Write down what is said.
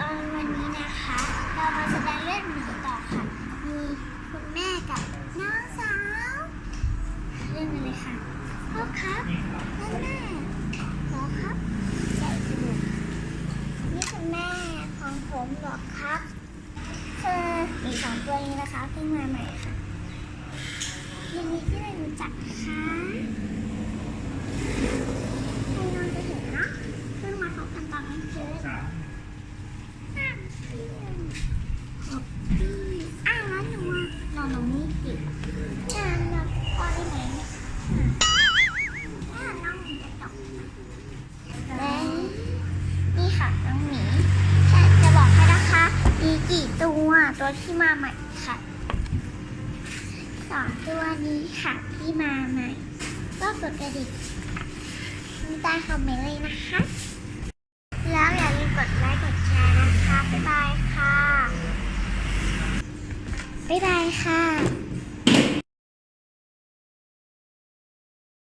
ตอนวันนี้นะคะ เรามาแสดงเรื่องหมีต่อค่ะ มีคุณแม่กับน้องสาว เรื่องอะไรค่ะพ่อครับนั่นแม่หรอครับใส่จมูกนี่คุณแม่ของผมหรอครับคือมีสองตัวนี้นะคะเพิ่งมาใหม่ค่ะยินดีที่ได้รู้จักนะคะให้น้องจะเห็นเนาะเพิ่งมาพบกันตอนกลางคืน สาม ห้ามเพื่อนขอบพี่อ้าวแล้วหนูอะนอนตรงนี้สิงานเราพอได้ไหมเนี่ยอะน้องหมีจะตกและนี่ค่ะน้องหมีฉันจะบอกให้นะคะ มีกี่ ตัวที่มาใหม่ค่ะสองตัวนี้ค่ะที่มาใหม่ ก็กดกระดิ่งมีใต้คอมเมนต์เลยนะคะ แล้วอย่าลืมกดไลค์กดแชร์นะคะ บ๊ายบายค่ะ บ๊ายบายค่ะ